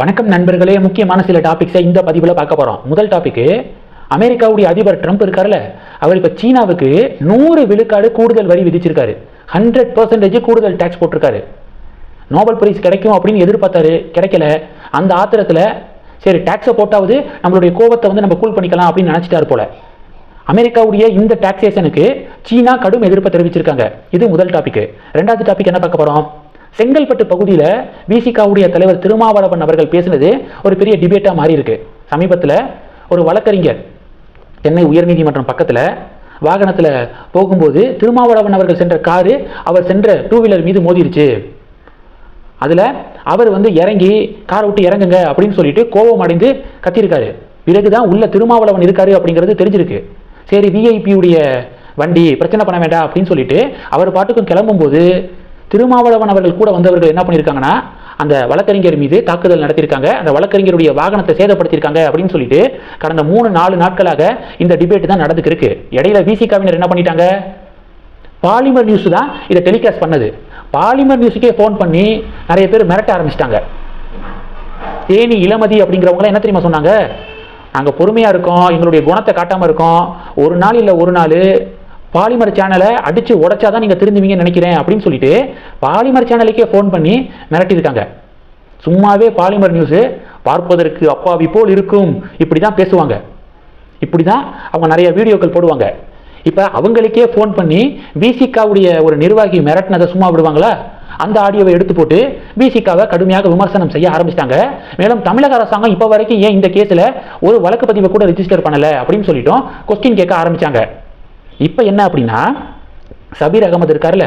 வணக்கம் நண்பர்களே முக்கியமான சில டாபிக்ஸை இந்த பதிவில் பார்க்க போகிறோம் முதல் டாபிக்கு அமெரிக்காவுடைய அதிபர் ட்ரம்ப் இருக்கார்ல அவர் இப்போ சீனாவுக்கு நூறு விழுக்காடு கூடுதல் வரி விதிச்சிருக்காரு. ஹண்ட்ரட் பர்சன்டேஜ் கூடுதல் டேக்ஸ் போட்டிருக்காரு. நோபல் பிரைஸ் கிடைக்கும் அப்படின்னு எதிர்பார்த்தாரு கிடைக்கல. அந்த ஆத்திரத்தில் சரி டேக்ஸை போட்டாவது நம்மளுடைய கோபத்தை வந்து நம்ம கூல் பண்ணிக்கலாம் அப்படின்னு நினச்சிட்டாரு போல. அமெரிக்காவுடைய இந்த டாக்ஸேஷனுக்கு சீனா கடும் எதிர்ப்பை தெரிவிச்சிருக்காங்க. இது முதல் டாபிக் ரெண்டாவது டாபிக் என்ன பார்க்க போகிறோம் செங்கல்பட்டு பகுதியில் விசிகாவுடைய தலைவர் திருமாவளவன் அவர்கள் பேசினது ஒரு பெரிய டிபேட்டாக மாறி இருக்கு சமீபத்தில் ஒரு வழக்கறிஞர் சென்னை உயர்நீதிமன்றம் பக்கத்தில் வாகனத்தில் போகும்போது திருமாவளவன் அவர்கள் சென்ற காரு அவர் சென்ற டூ வீலர் மீது மோதிருச்சு. அதில் அவர் வந்து இறங்கி காரை விட்டு இறங்குங்க அப்படின்னு சொல்லிட்டு கோபம் அடைந்து கத்திருக்காரு. பிறகுதான் உள்ள திருமாவளவன் இருக்காரு அப்படிங்கிறது தெரிஞ்சிருக்கு. சரி விஐபியுடைய வண்டி பிரச்சனை பண்ண வேண்டாம் அப்படின்னு சொல்லிட்டு அவர் பாட்டுக்கும் கிளம்பும்போது திருமாவளவன் அவர்கள் கூட வந்தவர்கள் என்ன பண்ணியிருக்காங்கன்னா அந்த வழக்கறிஞர் மீது தாக்குதல் நடத்தியிருக்காங்க அந்த வழக்கறிஞருடைய வாகனத்தை சேதப்படுத்தியிருக்காங்க அப்படின்னு சொல்லிட்டு கடந்த மூணு நாலு நாட்களாக இந்த டிபேட் தான் நடந்துக்கு இருக்கு இடையில விசிகாவினர் என்ன பண்ணிட்டாங்க? பாலிமர் நியூஸ் தான் இதை டெலிகாஸ்ட் பண்ணது. பாலிமர் நியூஸுக்கே ஃபோன் பண்ணி நிறைய பேர் மிரட்ட ஆரம்பிச்சிட்டாங்க. தேனி இளமதி அப்படிங்கிறவங்களாம் என்ன தெரியுமா சொன்னாங்க? நாங்கள் பொறுமையாக இருக்கோம் எங்களுடைய குணத்தை காட்டாமல் இருக்கோம். ஒரு நாள் இல்லை ஒரு நாள் பாலிமர் சேனலை அடித்து உடைச்சாதான் நீங்கள் திருந்துவீங்கன்னு நினைக்கிறேன் அப்படின்னு சொல்லிட்டு பாலிமர் சேனலுக்கே ஃபோன் பண்ணி மிரட்டியிருக்காங்க. சும்மாவே பாலிமர் நியூஸு பார்ப்பதற்கு அப்பாவி போல் இருக்கும். இப்படி தான் பேசுவாங்க. இப்படி தான் அவங்க நிறைய வீடியோக்கள் போடுவாங்க. இப்போ அவங்களுக்கே ஃபோன் பண்ணி பிசிகாவுடைய ஒரு நிர்வாகி மிரட்டினதை சும்மா விடுவாங்களா? அந்த ஆடியோவை எடுத்து போட்டு பிசிகாவை கடுமையாக விமர்சனம் செய்ய ஆரம்பிச்சிட்டாங்க. மேலும் தமிழக அரசாங்கம் இப்போ வரைக்கும் ஏன் இந்த கேஸில் ஒரு வழக்கு பதிவை கூட ரிஜிஸ்டர் பண்ணலை அப்படின்னு சொல்லிட்டோம் கொஸ்டின் கேட்க ஆரம்பித்தாங்க இப்போ என்ன அப்படின்னா சபீர் அகமது இருக்கார்ல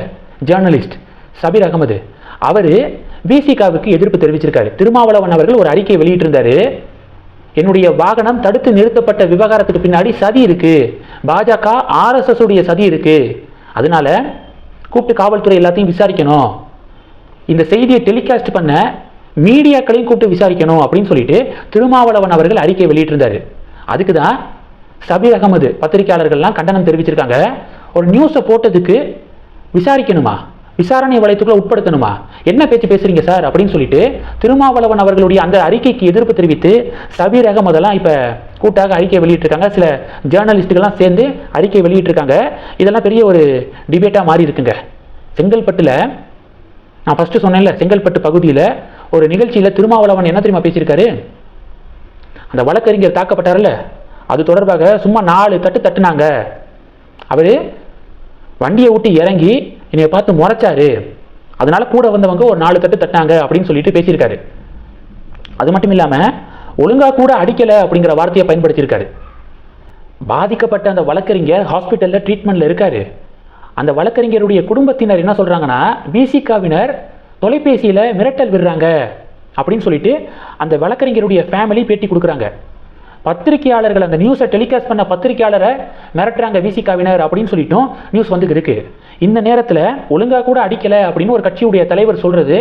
ஜேர்னலிஸ்ட் சபீர் அகமது. அவர் பிசிகாவுக்கு எதிர்ப்பு தெரிவிச்சிருக்காரு. திருமாவளவன் அவர்கள் ஒரு அறிக்கை வெளியிட்டிருந்தாரு. என்னுடைய வாகனம் தடுத்து நிறுத்தப்பட்ட விவகாரத்துக்கு பின்னாடி சதி இருக்கு. பாஜக ஆர்எஸ்எஸ் உடைய சதி இருக்கு. அதனால கூப்பிட்டு காவல்துறை எல்லாத்தையும் விசாரிக்கணும். இந்த செய்தியை டெலிகாஸ்ட் பண்ண மீடியாக்களையும் கூப்பிட்டு விசாரிக்கணும் அப்படின்னு சொல்லிட்டு திருமாவளவன் அவர்கள் அறிக்கை வெளியிட்டிருந்தாரு. அதுக்கு தான் சபீர் அகமது பத்திரிகையாளர்கள்லாம் கண்டனம் தெரிவிச்சிருக்காங்க. ஒரு நியூஸை போட்டதுக்கு விசாரிக்கணுமா? விசாரணை வளையத்துக்குள்ள உட்படுத்தணுமா? என்ன பேச்சு பேசுறீங்க சார்? அப்படின்னு சொல்லிட்டு திருமாவளவன் அவர்களுடைய அந்த அறிக்கைக்கு எதிர்ப்பு தெரிவித்து சபீர் அகமதெல்லாம் இப்போ கூட்டாக அறிக்கை வெளியிட்டிருக்காங்க. சில ஜேர்னலிஸ்ட்டுகள்லாம் சேர்ந்து அறிக்கை வெளியிட்டிருக்காங்க. இதெல்லாம் பெரிய ஒரு டிபேட்டாக மாறி இருக்குங்க செங்கல்பட்டில் நான் ஃபஸ்ட்டு சொன்னேன்ல செங்கல்பட்டு பகுதியில் ஒரு நிகழ்ச்சியில் திருமாவளவன் என்ன தெரியுமா பேசியிருக்காரு? அந்த வழக்கறிஞர் தாக்கப்பட்டார்ல? அது தொடர்பாக சும்மா நாலு தட்டு தட்டுனாங்க. அவர் வண்டியை விட்டு இறங்கி என்னை பார்த்து முறைச்சாரு. அதனால கூட வந்தவங்க ஒரு நாலு தட்டு தட்டினாங்க அப்படின்னு சொல்லிட்டு பேசியிருக்காரு. அது மட்டும் இல்லாமல் ஒழுங்காக கூட அடிக்கலை அப்படிங்கிற வார்த்தையை பயன்படுத்தியிருக்காரு. பாதிக்கப்பட்ட அந்த வழக்கறிஞர் ஹாஸ்பிட்டலில் ட்ரீட்மெண்ட்டில் இருக்காரு. அந்த வழக்கறிஞருடைய குடும்பத்தினர் என்ன சொல்கிறாங்கன்னா பிசிகாவினர் தொலைபேசியில் மிரட்டல் விடுறாங்க அப்படின்னு சொல்லிட்டு அந்த வழக்கறிஞருடைய ஃபேமிலி பேட்டி கொடுக்குறாங்க. பத்திரிகையாளர்கள் அந்த நியூஸை டெலிகாஸ்ட் பண்ண பத்திரிகையாளரை மிரட்டுறாங்க விசிகாவினர் அப்படின்னு சொல்லிட்டும் நியூஸ் வந்து இருக்கு. இந்த நேரத்தில் ஒழுங்காக கூட அடிக்கலை அப்படின்னு ஒரு கட்சியுடைய தலைவர் சொல்கிறது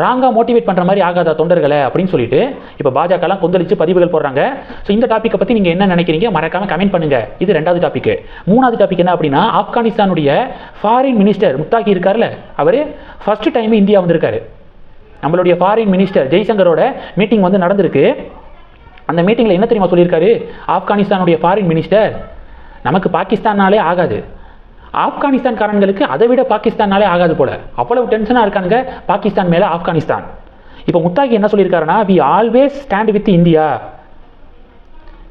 ராங்காக மோட்டிவேட் பண்ணுற மாதிரி ஆகாதா தொண்டர்களை அப்படின்னு சொல்லிட்டு இப்போ பாஜகலாம் கொந்தளிச்சு பதிவுகள் போடுறாங்க. ஸோ இந்த டாப்பிக்கை பற்றி நீங்கள் என்ன நினைக்கிறீங்க? மறக்காமல் கமெண்ட் பண்ணுங்க. இது ரெண்டாவது டாபிக் மூணாவது டாபிக் என்ன அப்படின்னா ஆப்கானிஸ்தானுடைய ஃபாரின் மினிஸ்டர் முத்தாக்கி இருக்கார்ல அவர் ஃபர்ஸ்ட் டைம் இந்தியா வந்திருக்காரு. நம்மளுடைய ஃபாரின் மினிஸ்டர் ஜெய்சங்கரோட மீட்டிங் வந்து நடந்திருக்கு. அந்த மீட்டிங்கில் என்ன தெரியுமா சொல்லியிருக்காரு? ஆப்கானிஸ்தானுடைய ஃபாரின் மினிஸ்டர் நமக்கு பாகிஸ்தானாலே ஆகாது. ஆப்கானிஸ்தான்காரங்களுக்கு அதை விட பாகிஸ்தானாலே ஆகாது போல. அவ்வளவு டென்ஷனாக இருக்கானுங்க பாகிஸ்தான் மேலே ஆப்கானிஸ்தான். இப்போ முத்தாகி என்ன சொல்லியிருக்காருன்னா we always stand with India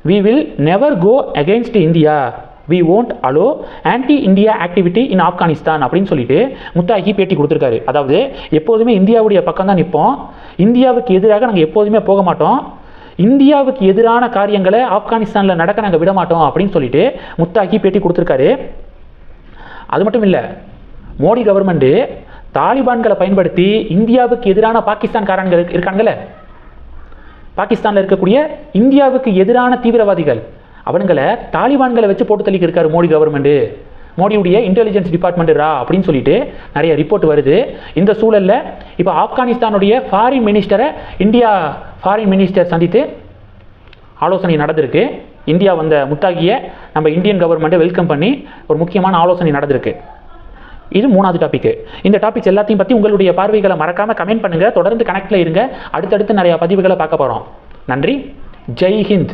we will never go against India we won't allow anti India activity in Afghanistan. அப்படின்னு சொல்லிட்டு முத்தாகி பேட்டி கொடுத்துருக்காரு. அதாவது எப்போதுமே இந்தியாவுடைய பக்கம் தான் நிற்போம். இந்தியாவுக்கு எதிராக நாங்கள் எப்போதுமே போக மாட்டோம். இந்தியாவுக்கு எதிரான காரியங்களை ஆப்கானிஸ்தானில் நடக்க நாங்கள் விட மாட்டோம் அப்படின்னு சொல்லிட்டு முத்தாக்கி பேட்டி கொடுத்துருக்காரு. அது மட்டும் இல்லை மோடி கவர்மெண்ட்டு தாலிபான்களை பயன்படுத்தி இந்தியாவுக்கு எதிரான பாகிஸ்தான்காரன்கள் இருக்காங்கல்ல? பாகிஸ்தானில் இருக்கக்கூடிய இந்தியாவுக்கு எதிரான தீவிரவாதிகள் அவனுங்களை தாலிபான்களை வச்சு போட்டு தள்ளிக்கு இருக்காரு மோடி கவர்மெண்ட்டு மோடியுடைய இன்டெலிஜென்ஸ் டிபார்ட்மெண்ட் ரா அப்படின்னு சொல்லிட்டு நிறைய ரிப்போர்ட் வருது. இந்த சூழலில் இப்போ ஆப்கானிஸ்தானுடைய ஃபாரின் மினிஸ்டரை இந்தியா ஃபாரின் மினிஸ்டர் சந்தித்து ஆலோசனை நடந்திருக்கு. இந்தியா வந்த முத்தாகிய நம்ம இந்தியன் கவர்மெண்ட்டை வெல்கம் பண்ணி ஒரு முக்கியமான ஆலோசனை நடந்திருக்கு. இது மூணாவது டாபிக் இந்த டாபிக்ஸ் எல்லாத்தையும் பற்றி உங்களுடைய பார்வைகளை மறக்காமல் கமெண்ட் பண்ணுங்கள் தொடர்ந்து கனெக்டில் இருங்க. அடுத்தடுத்து நிறையா பதிவுகளை பார்க்க போகிறோம் நன்றி. ஜெய் ஹிந்த்.